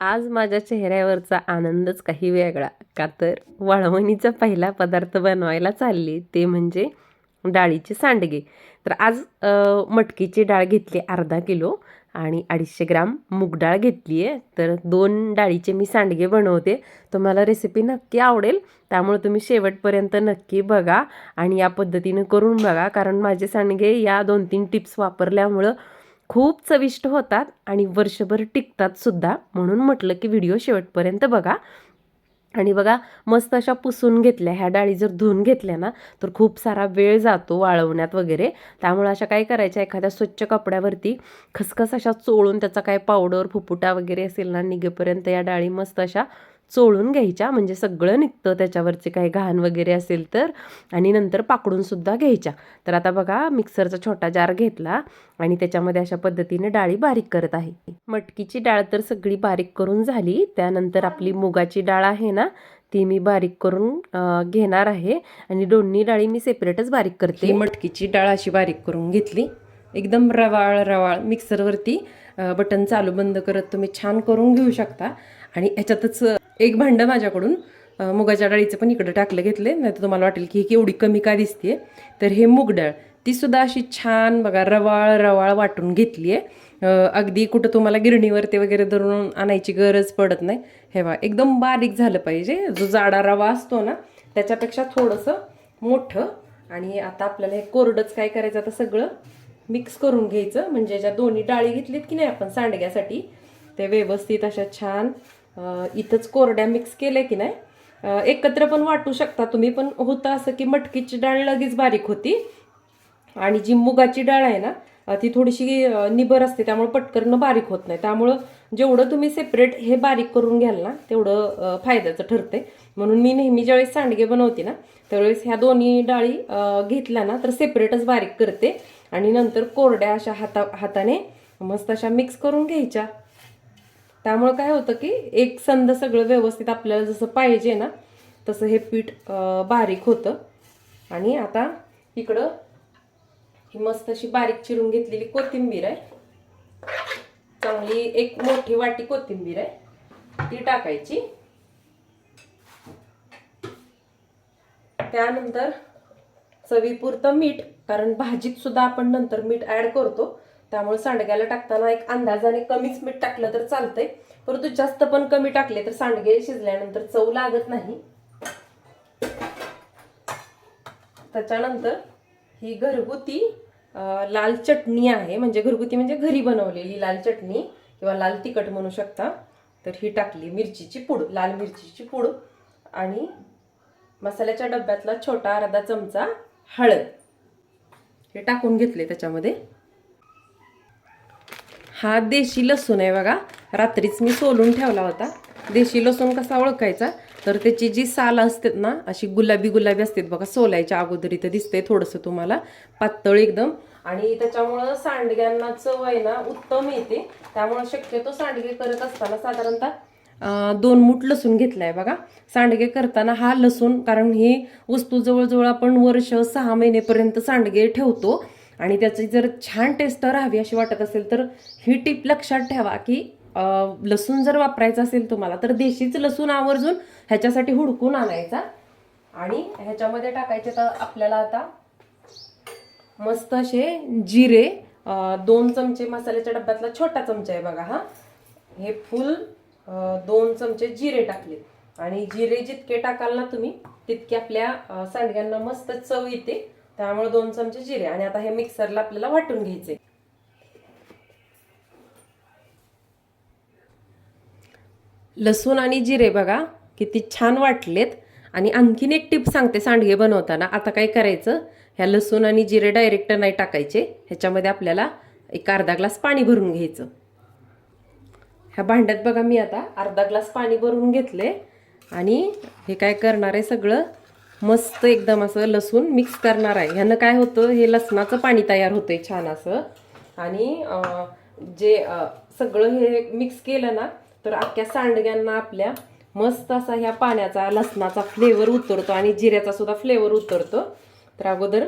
आज माझ्या चेहऱ्यावरचा आनंदच काही वेगळा. का तर वाळवणीचा पहिला पदार्थ बनवायला चालली ते म्हणजे डाळीचे सांडगे. तर आज मटकीची डाळ घेतली अर्धा किलो आणि अडीचशे ग्राम मूग डाळ घेतली आहे तर दोन डाळीचे मी सांडगे बनवते. तुम्हाला रेसिपी नक्की आवडेल. त्यामुळे तुम्ही शेवटपर्यंत नक्की बघा आणि या पद्धतीनं करून बघा. कारण माझे सांडगे या दोन तीन टिप्स वापरल्यामुळं खूप चविष्ट होतात आणि वर्षभर टिकतात सुद्धा म्हणून म्हटलं की व्हिडिओ शेवटपर्यंत बघा. आणि बघा मस्त अशा पुसून घेतल्या ह्या डाळी जर धुवून घेतल्या ना तर खूप सारा वेळ जातो वाळवण्यात वगैरे. त्यामुळे अशा काय करायच्या एखाद्या स्वच्छ कपड्यावरती खसखस अशा चोळून त्याचा काय पावडर फुपुटा वगैरे असेल ना निघेपर्यंत या डाळी मस्त अशा चोळून घ्यायच्या म्हणजे सगळं निघतं त्याच्यावरचे काही घाण वगैरे असेल तर आणि नंतर पाकडून सुद्धा घ्यायच्या. तर आता बघा मिक्सरचा छोटा जार घेतला आणि त्याच्यामध्ये अशा पद्धतीने डाळी बारीक करत आहे. मटकीची डाळ तर सगळी बारीक करून झाली त्यानंतर आपली मुगाची डाळ आहे ना ती मी बारीक करून घेणार आहे. आणि दोन्ही डाळी मी सेपरेटच बारीक करते. मटकीची डाळ अशी बारीक करून घेतली. एकदम रवाळ रवाळ मिक्सरवरती बटन चालू बंद करत तुम्ही छान करून घेऊ शकता. आणि ह्याच्यातच एक भांडं माझ्याकडून मुगाच्या डाळीचं पण इकडं टाकलं घेतले नाही तर तुम्हाला वाटेल की ही केवढी कमी का दिसते तर हे मूग डाळ ती सुद्धा अशी छान बघा रवाळ रवाळ वाटून घेतली आहे अगदी कुठं तुम्हाला गिरणीवरती वगैरे धरून आणायची गरज पडत नाही. हे बा एकदम बारीक झालं पाहिजे. जो जाडा रवा असतो ना त्याच्यापेक्षा थोडंसं मोठं. आणि आता आपल्याला हे कोरडंच काय करायचं आता सगळं मिक्स करून घ्यायचं. म्हणजे ज्या दोन्ही डाळी घेतलीत की नाही आपण सांडग्यासाठी ते व्यवस्थित अशा छान इथंच कोरड्या मिक्स केल्या की नाही? एकत्र पण वाटू शकता तुम्ही पण होतं असं की मटकीची डाळ लगेच बारीक होती. आणि जी मुगाची डाळ आहे ना ती थोडीशी निबर असते त्यामुळे पटकन बारीक होत नाही. त्यामुळं जेवढं तुम्ही सेपरेट हे बारीक करून घ्याल ना तेवढं फायद्याचं ठरते म्हणून मी नेहमी ज्यावेळेस सांडगे बनवते ना त्यावेळेस ह्या दोन्ही डाळी घेतल्या ना तर सेपरेटच बारीक करते. आणि नंतर कोरड्या अशा हाता हाताने मस्त अशा मिक्स करून घ्यायच्या. त्यामुळं काय होतं की एक संद सगळं व्यवस्थित आपल्याला जसं पाहिजे ना तसं हे पीठ बारीक होतं. आणि आता इकडं ही मस्त अशी बारीक चिरून घेतलेली कोथिंबीर आहे. चांगली एक मोठी वाटी कोथिंबीर आहे. ती टाकायची. त्यानंतर चवीपुरतं मीठ कारण भाजीत सुद्धा आपण नंतर मीठ ऍड करतो. त्यामुळे सांडग्याला टाकताना एक अंदाजाने कमीच मीठ टाकलं तर चालतंय. परंतु जास्त पण कमी टाकले तर सांडगे शिजल्यानंतर चव लागत नाही. त्याच्यानंतर ही घरगुती लाल चटणी आहे. म्हणजे घरगुती म्हणजे घरी बनवलेली लाल चटणी किंवा लाल तिखट म्हणू शकता. तर ही टाकली मिरचीची पूड लाल मिरचीची पूड आणि मसाल्याच्या डब्यातला छोटा अर्धा चमचा हळद. हे टाकून घेतले त्याच्यामध्ये. हा देशी लसूण आहे बघा. रात्रीच मी सोलून ठेवला होता. देशी लसूण कसा ओळखायचा? तर त्याची जी साल असतात ना अशी गुलाबी गुलाबी असतात बघा सोलायच्या अगोदर इथं दिसते थोडंसं तुम्हाला. पातळ एकदम. आणि त्याच्यामुळं सांडग्यांना चव आहे ना उत्तम येते. त्यामुळं शक्यतो सांडगे करत असताना साधारणतः दोन मूठ लसूण घेतलाय बघा. सांडगे करताना हा लसूण कारण ही वस्तू जवळजवळ आपण वर्ष सहा महिनेपर्यंत सांडगे ठेवतो. आणि त्याची जर छान टेस्ट राहावी अशी वाटत असेल तर ही टीप लक्षात ठेवा की लसूण जर वापरायचा असेल तुम्हाला तर देशीच लसूण आवर्जून ह्याच्यासाठी हुडकून आणायचा आणि ह्याच्यामध्ये टाकायचे तर आपल्याला आता मस्त असे जिरे दोन चमचे मसाल्याच्या डब्यातला छोटा चमचा आहे बघा हा. हे फुल दोन चमचे जिरे टाकले. आणि जिरे जितके टाकाल ना तुम्ही तितके आपल्या सांडग्यांना मस्त चव येते. त्यामुळे दोन चमचे जिरे आणि आता हे मिक्सरला आपल्याला वाटून घ्यायचे. लसूण आणि जिरे बघा किती छान वाटलेत. आणि आणखीन एक टिप सांगते सांडगे बनवताना आता काय करायचं ह्या लसूण आणि जिरे डायरेक्ट नाही टाकायचे ह्याच्यामध्ये आपल्याला एक अर्धा ग्लास पाणी भरून घ्यायचं. ह्या भांड्यात बघा मी आता अर्धा ग्लास पाणी भरून घेतले आणि हे काय करणार आहे सगळं मस्त एकदम असं लसूण मिक्स करणार आहे. ह्यानं काय होतं हे लसणाचं पाणी तयार होतंय छान असं. आणि जे सगळं हे मिक्स केलं ना तर अख्ख्या सांडग्यांना आपल्या मस्त असा ह्या पाण्याचा लसणाचा फ्लेवर उतरतो आणि जिऱ्याचा सुद्धा फ्लेवर उतरतो. तर अगोदर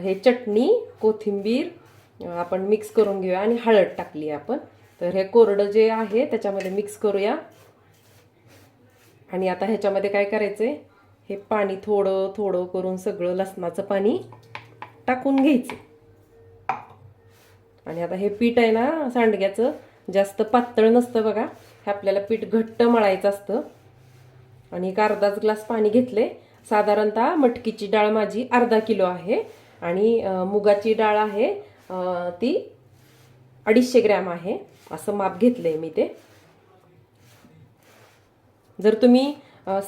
हे चटणी कोथिंबीर आपण मिक्स करून घेऊया आणि हळद टाकली आपण. तर हे कोरडं जे आहे त्याच्यामध्ये मिक्स करूया. आणि आता ह्याच्यामध्ये काय करायचं आहे हे पाणी थोडं थोडं करून सगळं लसणाचं पाणी टाकून घ्यायचं. आणि आता हे पीठ आहे ना सांडग्याचं जास्त पातळ नसतं बघा. हे आपल्याला पीठ घट्ट मळायचं असतं. आणि एक अर्धाच ग्लास पाणी घेतले साधारणतः मटकीची डाळ माझी अर्धा किलो आहे. आणि मुगाची डाळ आहे ती अडीचशे ग्रॅम आहे. असं माप घेतलंय मी ते. जर तुम्ही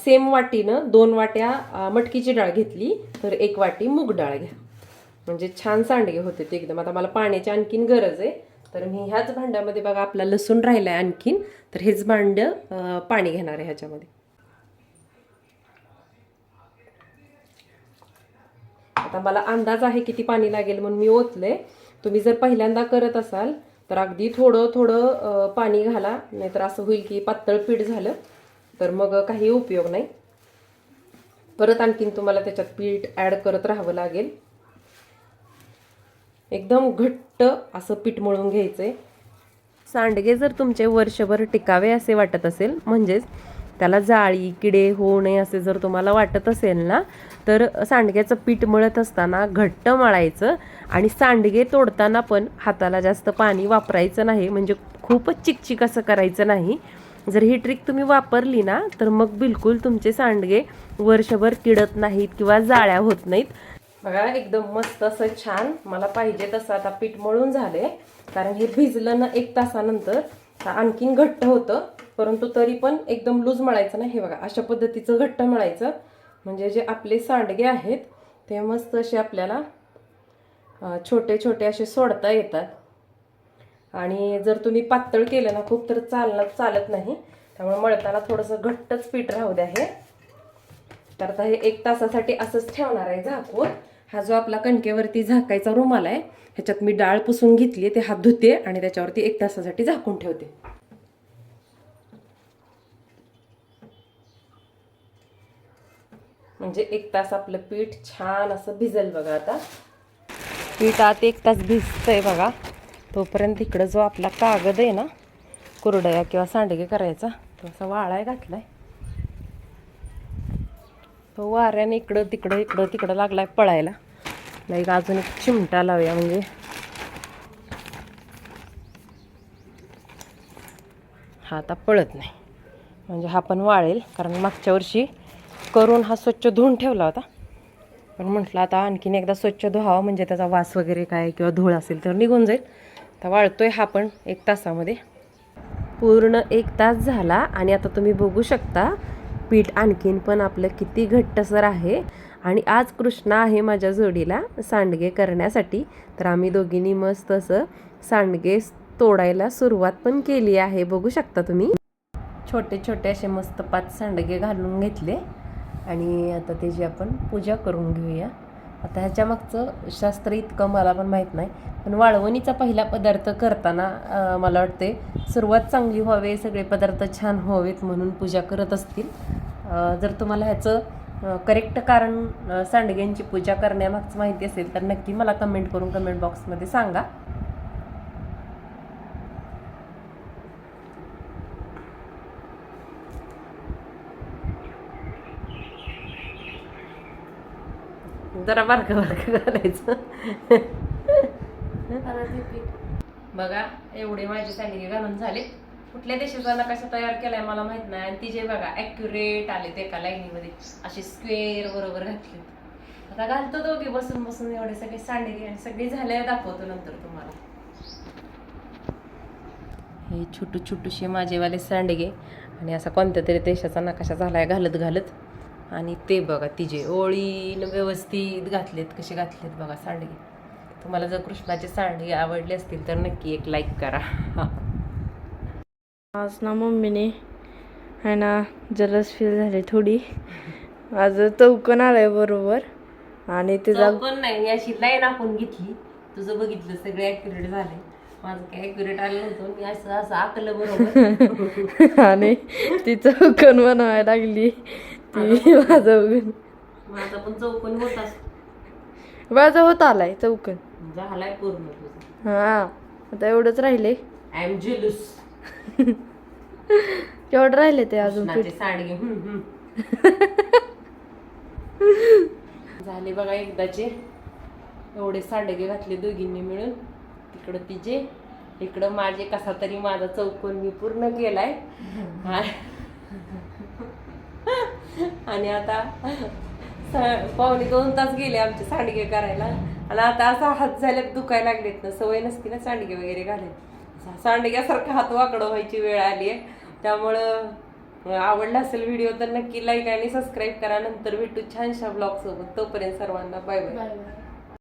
सेम वाटीनं दोन वाट्या मटकीची डाळ घेतली तर एक वाटी मूग डाळ घ्या. म्हणजे छान सांडगे होते ते एकदम. आता मला पाण्याची आणखीन गरज आहे. तर मी ह्याच भांड्यामध्ये बघा आपला लसूण राहिलाय आणखीन. तर हेच भांड पाणी घेणार आहे ह्याच्यामध्ये. आता मला अंदाज आहे किती पाणी लागेल म्हणून मी ओतले तुम्ही जर पहिल्यांदा करत असाल तर अगदी थोडं थोडं पाणी घाला. नाहीतर असं होईल की पातळ पीठ झालं. तर मग काही उपयोग नाही. परत आणखीन तुम्हाला त्याच्यात पीठ ॲड करत राहावं लागेल. एकदम घट्ट असं पीठ मळून घ्यायचं आहे सांडगे जर तुमचे वर्षभर टिकावे असे वाटत असेल म्हणजेच त्याला जाळी किडे होऊ नये असे जर तुम्हाला वाटत असेल ना तर सांडग्याचं पीठ मळत असताना घट्ट मळायचं आणि सांडगे तोडताना पण हाताला जास्त पाणी वापरायचं नाही म्हणजे खूपच चिकचिक असं करायचं नाही. जर ही ट्रिक तुम्ही वापरली ना तर मग बिलकुल तुमचे सांडगे वर्षभर किडत नाहीत किंवा जाळ्या होत नाहीत. बघा एकदम मस्त असं छान. मला पाहिजे तसं आता पीठ मळून झाले कारण हे भिजलं ना एक तासानंतर आणखीन घट्ट होतं. परंतु तरी पण एकदम लूज मळायचं ना हे बघा अशा पद्धतीचं घट्ट मळायचं. म्हणजे जे आपले सांडगे आहेत ते मस्त असे आपल्याला छोटे छोटे असे सोडता येतात. आणि जर तुम्ही पातळ केलं ना खूप तर चालणं चालत नाही. त्यामुळे मळताना थोडंसं घट्टच पीठ राहू द्या हे. तर आता हे एक तासासाठी असंच ठेवणार आहे झाकून. हा जो आपला कणकेवरती झाकायचा रुमाल आहे ह्याच्यात मी डाळ पुसून घेतली ते हात धुते आणि त्याच्यावरती एक तासासाठी झाकून ठेवते. म्हणजे एक तास आपलं पीठ छान असं भिजेल बघा आता. पीठ आत एक तास भिजतंय बघा. तोपर्यंत इकडं जो आपला कागद आहे ना कुरडया किंवा सांडगे करायचा तो असा वाळाय घातलाय. तो वाऱ्याने इकडं तिकडं इकडं तिकडं लागलाय पळायला. लाईक अजून एक चिमटा लावूया म्हणजे. हा आता पळत नाही. म्हणजे हा पण वाळेल कारण मागच्या वर्षी करून हा स्वच्छ धुवून ठेवला होता. पण म्हटलं आता आणखीन एकदा स्वच्छ धुवावं म्हणजे त्याचा वास वगैरे काय किंवा धूळ असेल तर निघून जाईल. आता वाळतो आहे हा पण एक तासामध्ये. पूर्ण एक तास झाला आणि आता तुम्ही बघू शकता पीठ आणखीन पण आपलं किती घट्टसर आहे. आणि आज कृष्णा आहे माझ्या जोडीला सांडगे करण्यासाठी. तर आम्ही दोघींनी मस्त असं सांडगे तोडायला सुरुवात पण केली आहे. बघू शकता तुम्ही. छोटे छोटे असे मस्त पाच सांडगे घालून घेतले. आणि आता त्याची आपण पूजा करून घेऊया. आता ह्याच्या मागचं शास्त्र इतकं मला पण माहीत नाही पण वाळवणीचा पहिला पदार्थ करताना मला वाटते सुरुवात चांगली व्हावे सगळे पदार्थ छान व्हावेत म्हणून पूजा करत असतील. जर तुम्हाला ह्याचं करेक्ट कारण सांडग्यांची पूजा करण्यामागचं माहिती असेल तर नक्की मला कमेंट करून कमेंट बॉक्समध्ये सांगा. जरा बारकं बारकं घालायचं. बघा एवढे माझे सांडगे घालून झाले कुठल्या देशाचा नकाशा तयार केलाय मला माहीत नाही. आणि तिचे बघा ॲक्युरेट आले ते एका लाईनीमध्ये असे स्क्वेअर बरोबर घातले आता घालतो दोघे बसून बसून एवढे सगळे सांडगे आणि सगळे झाले दाखवतो नंतर तुम्हाला. हे छोटू छोटूशे माझेवाले सांडगे. आणि असा कोणत्या तरी देशाचा नकाशा झालाय घालत घालत. आणि ते बघा तिचे ओळीन व्यवस्थित घातलेत कसे घातलेत बघा सांडगे. तुम्हाला जर कृष्णाचे सांडगे आवडले असतील तर नक्की एक लाईक करा. आज ना मम्मीने आहे ना जलस फील झाली थोडी. आज चौकन आलाय बरोबर. आणि तिचा पण नाही अशी लाईन आखून घेतली. तुझं बघितलं सगळे ऍक्युरेट झाले. माझं काय ऍक्युरेट आलं नव्हतं. मी असं असं आकलं बरोबर. आणि ती चौकन बनवायला लागली. ती माझा पण चौकोन होताच माझा होत आलाय चौकन. झालाय पूर्ण तुझा. हा आता एवढंच राहिले. आय एम जेलूस केवढं राहिले ते अजून कृष्णाचे सांडगे हम्म, हम्म. झाले बघा एकदाचे. एवढे सांडगे घातले दोघींनी मिळून. तिकडं तिचे. इकडं माझे. कसा तरी माझा चौकोन मी पूर्ण केलाय. आणि आता पाहुणे पावणे दोन तास गेले आमचे सांडगे करायला. आणि आता असा हात झाल्यात दुखायला लागलेत ना सवय नसती ना सांडगे वगैरे घालेत सांडग्यासारखं हात वाकडं व्हायची वेळ आली आहे. त्यामुळं आवडला असेल व्हिडिओ तर नक्की लाईक आणि सबस्क्राईब करा. नंतर भेटू छानशा ब्लॉग सोबत. तोपर्यंत सर्वांना बाय बाय